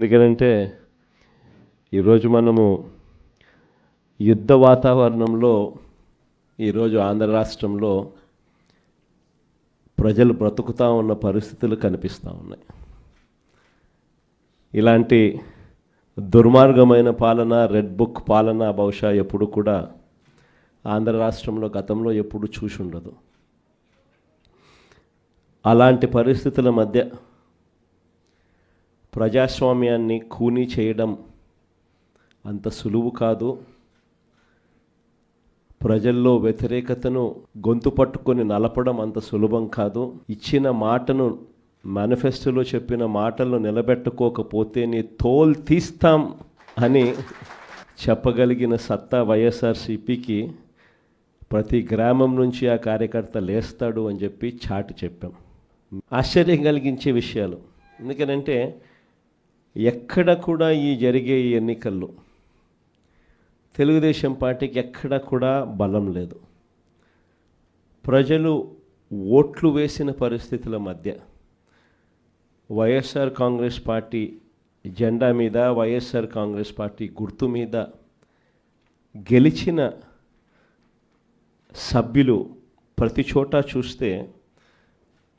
ఎందుకంటే ఈరోజు మనము యుద్ధ వాతావరణంలో ఈరోజు ఆంధ్ర రాష్ట్రంలో ప్రజలు బ్రతుకుతూ ఉన్న పరిస్థితులు కనిపిస్తూ ఉన్నాయి. ఇలాంటి దుర్మార్గమైన పాలన రెడ్ బుక్ పాలన బహుశా ఎప్పుడు కూడా ఆంధ్ర రాష్ట్రంలో గతంలో ఎప్పుడు చూసి ఉండదు. అలాంటి పరిస్థితుల మధ్య ప్రజాస్వామ్యాన్ని కూనీ చేయడం అంత సులువు కాదు. ప్రజల్లో వ్యతిరేకతను గొంతు పట్టుకొని నలపడం అంత సులభం కాదు. ఇచ్చిన మాటను మేనిఫెస్టోలో చెప్పిన మాటలను నిలబెట్టుకోకపోతే నీ తోల్ తీస్తాం అని చెప్పగలిగిన సత్తా వైఎస్ఆర్సీపీకి ప్రతి గ్రామం నుంచి ఆ కార్యకర్త లేస్తాడు అని చెప్పి చాటి చెప్పాం. ఆశ్చర్యం కలిగించే విషయాలు. ఎందుకనంటే ఎక్కడ కూడా ఈ జరిగే ఈ ఎన్నికల్లో తెలుగుదేశం పార్టీకి ఎక్కడ కూడా బలం లేదు. ప్రజలు ఓట్లు వేసిన పరిస్థితుల మధ్య వైఎస్ఆర్ కాంగ్రెస్ పార్టీ జెండా మీద వైఎస్ఆర్ కాంగ్రెస్ పార్టీ గుర్తు మీద గెలిచిన సభ్యులు ప్రతి చోట చూస్తే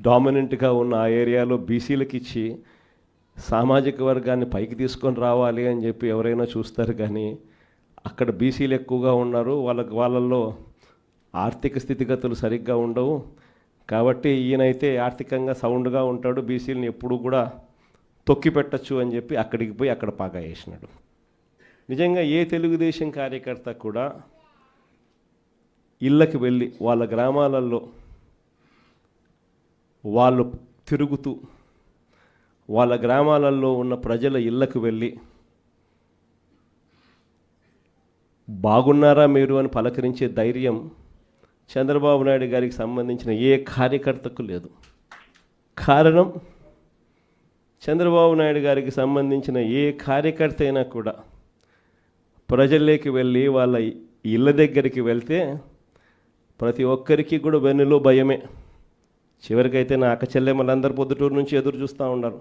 డామినెంట్గా ఉన్న ఆ ఏరియాలో బీసీలకు ఇచ్చి సామాజిక వర్గాన్ని పైకి తీసుకొని రావాలి అని చెప్పి ఎవరైనా చూస్తారు కానీ అక్కడ బీసీలు ఎక్కువగా ఉన్నారు. వాళ్ళకి వాళ్ళల్లో ఆర్థిక స్థితిగతులు సరిగ్గా ఉండవు. కాబట్టి ఈయనైతే ఆర్థికంగా సౌండ్గా ఉంటాడు. బీసీలను ఎప్పుడు కూడా తొక్కి పెట్టచ్చు అని చెప్పి అక్కడికి పోయి అక్కడ పాగా వేసినాడు. నిజంగా ఏ తెలుగుదేశం కార్యకర్త కూడా ఇళ్ళకి వెళ్ళి వాళ్ళ గ్రామాలలో వాళ్ళు తిరుగుతూ వాళ్ళ గ్రామాలలో ఉన్న ప్రజల ఇళ్ళకు వెళ్ళి బాగున్నారా మీరు? అని పలకరించే ధైర్యం చంద్రబాబు నాయుడు గారికి సంబంధించిన ఏ కార్యకర్తకు లేదు. కారణం చంద్రబాబు నాయుడు గారికి సంబంధించిన ఏ కార్యకర్త అయినా కూడా ప్రజల్లోకి వెళ్ళి వాళ్ళ ఇళ్ళ దగ్గరికి వెళ్తే ప్రతి ఒక్కరికి కూడా వెన్నులో భయమే. చివరికైతే నా అక్క చెల్లెమ్మలందరూ పొద్దుటూరు నుంచి ఎదురు చూస్తూ ఉన్నారు.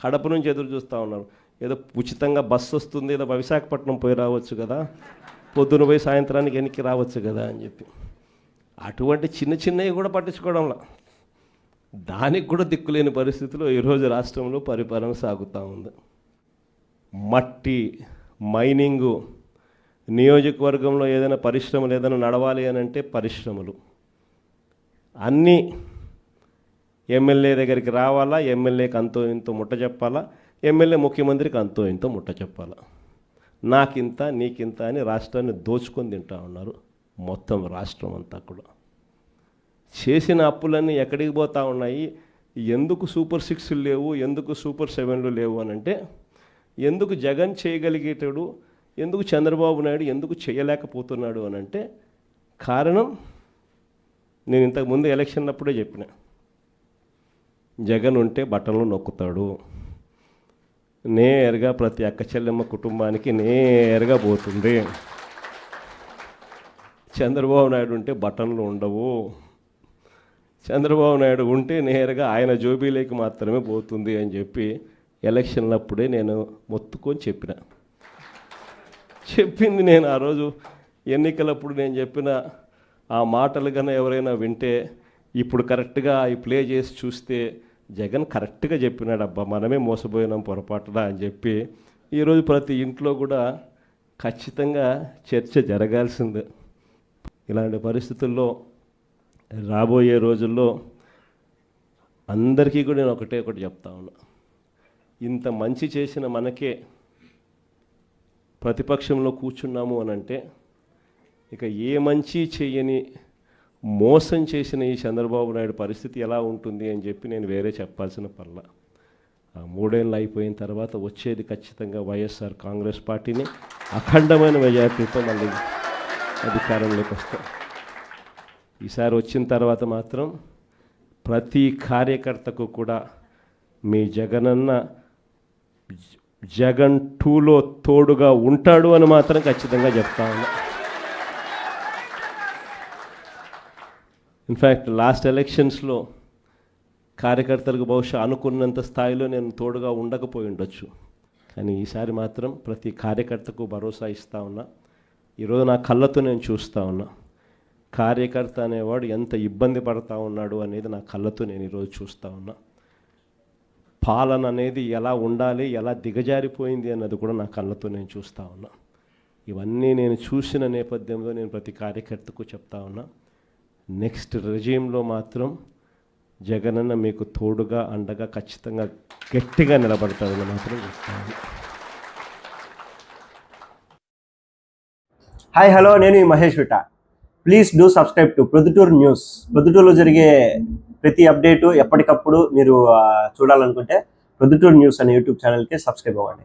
కడప నుంచి ఎదురు చూస్తూ ఉన్నారు. ఏదో ఉచితంగా బస్సు వస్తుంది ఏదో విశాఖపట్నం పోయి రావచ్చు కదా పొద్దున పోయి సాయంత్రానికి వెనక్కి రావచ్చు కదా అని చెప్పి. అటువంటి చిన్న చిన్నవి కూడా పట్టించుకోవడంలా. దానికి కూడా దిక్కులేని పరిస్థితిలో ఈరోజు రాష్ట్రంలో పరిపాలన సాగుతూ ఉంది. మట్టి మైనింగు నియోజకవర్గంలో ఏదైనా పరిశ్రమలు ఏదైనా నడవాలి అని అంటే పరిశ్రమలు. అన్నీ ఎమ్మెల్యే దగ్గరికి రావాలా? ఎమ్మెల్యేకి అంతో ఇంతో ముట్ట చెప్పాలా? ఎమ్మెల్యే ముఖ్యమంత్రికి అంతో ఇంతో ముట్ట చెప్పాలా? నాకింత నీకింత అని రాష్ట్రాన్ని దోచుకొని తింటా ఉన్నారు మొత్తం రాష్ట్రం అంతా కూడా. చేసిన అప్పులన్నీ ఎక్కడికి పోతా ఉన్నాయి? ఎందుకు సూపర్ సిక్స్లు లేవు? ఎందుకు సూపర్ సెవెన్లు లేవు అని అంటే ఎందుకు జగన్ చేయగలిగేటాడు? ఎందుకు చంద్రబాబు నాయుడు ఎందుకు చేయలేకపోతున్నాడు అని అంటే కారణం నేను ఇంతకుముందు ఎలక్షన్ అప్పుడే చెప్పిన. జగన్ ఉంటే బట్టలు నొక్కుతాడు. నేరుగా ప్రతి అక్క చెల్లెమ్మ కుటుంబానికి నేరుగా పోతుంది. చంద్రబాబు నాయుడు ఉంటే బటన్లు ఉండవు. చంద్రబాబు నాయుడు ఉంటే నేరుగా ఆయన జోబీలోకి మాత్రమే పోతుంది అని చెప్పి ఎలక్షన్లప్పుడే నేను మొత్తుకొని చెప్పిన. చెప్పింది నేను ఆ రోజు ఎన్నికలప్పుడు నేను చెప్పిన ఆ మాటలు కన్నా ఎవరైనా వింటే ఇప్పుడు కరెక్ట్గా అవి ప్లే చేసి చూస్తే జగన్ కరెక్ట్గా చెప్పినాడు అబ్బా మనమే మోసపోయినాం పొరపాటున అని చెప్పి ఈరోజు ప్రతి ఇంట్లో కూడా ఖచ్చితంగా చర్చ జరగాల్సిందే. ఇలాంటి పరిస్థితుల్లో రాబోయే రోజుల్లో అందరికీ కూడా నేను ఒకటే ఒకటి చెప్తా ఉన్నా. ఇంత మంచి చేసిన మనకే ప్రతిపక్షంలో కూర్చున్నాము అని అంటే ఇక ఏ మంచి చేయని మోసం చేసిన ఈ చంద్రబాబు నాయుడు పరిస్థితి ఎలా ఉంటుంది అని చెప్పి నేను వేరే చెప్పాల్సిన పర్ల. ఆ మూడేళ్ళు అయిపోయిన తర్వాత వచ్చేది ఖచ్చితంగా వైఎస్ఆర్ కాంగ్రెస్ పార్టీని. అఖండమైన మెజార్టీతో మళ్ళీ అధికారంలోకి వస్తాం. ఈసారి వచ్చిన తర్వాత మాత్రం ప్రతి కార్యకర్తకు కూడా మీ జగనన్న జగన్ టూలో తోడుగా ఉంటాడు అని మాత్రం ఖచ్చితంగా చెప్తా ఉన్నా. ఇన్ఫ్యాక్ట్ లాస్ట్ ఎలక్షన్స్లో కార్యకర్తలకు బహుశా అనుకున్నంత స్థాయిలో నేను తోడుగా ఉండకపోయి ఉండొచ్చు. కానీ ఈసారి మాత్రం ప్రతి కార్యకర్తకు భరోసా ఇస్తా ఉన్నా. ఈరోజు నా కళ్ళతో నేను చూస్తూ ఉన్నా. కార్యకర్త అనేవాడు ఎంత ఇబ్బంది పడతా ఉన్నాడు అనేది నా కళ్ళతో నేను ఈరోజు చూస్తూ ఉన్నా. పాలన అనేది ఎలా ఉండాలి ఎలా దిగజారిపోయింది అన్నది కూడా నా కళ్ళతో నేను చూస్తూ ఉన్నా. ఇవన్నీ నేను చూసిన నేపథ్యంలో నేను ప్రతి కార్యకర్తకు చెప్తా ఉన్నా. నెక్స్ట్ రెజీంలో మాత్రం జగనన్న మీకు తోడుగా అండగా ఖచ్చితంగా గట్టిగా నిలబడతాడని మాత్రం చెప్తాను. హాయ్ హలో నేను ఈ Mahesh విట. Please do subscribe to Proddatur news ప్రొద్దుటూరులో జరిగే ప్రతి అప్డేటు ఎప్పటికప్పుడు మీరు చూడాలనుకుంటే ప్రొద్దుటూరు న్యూస్ అనే యూట్యూబ్ ఛానల్కి సబ్స్క్రైబ్ అవ్వండి.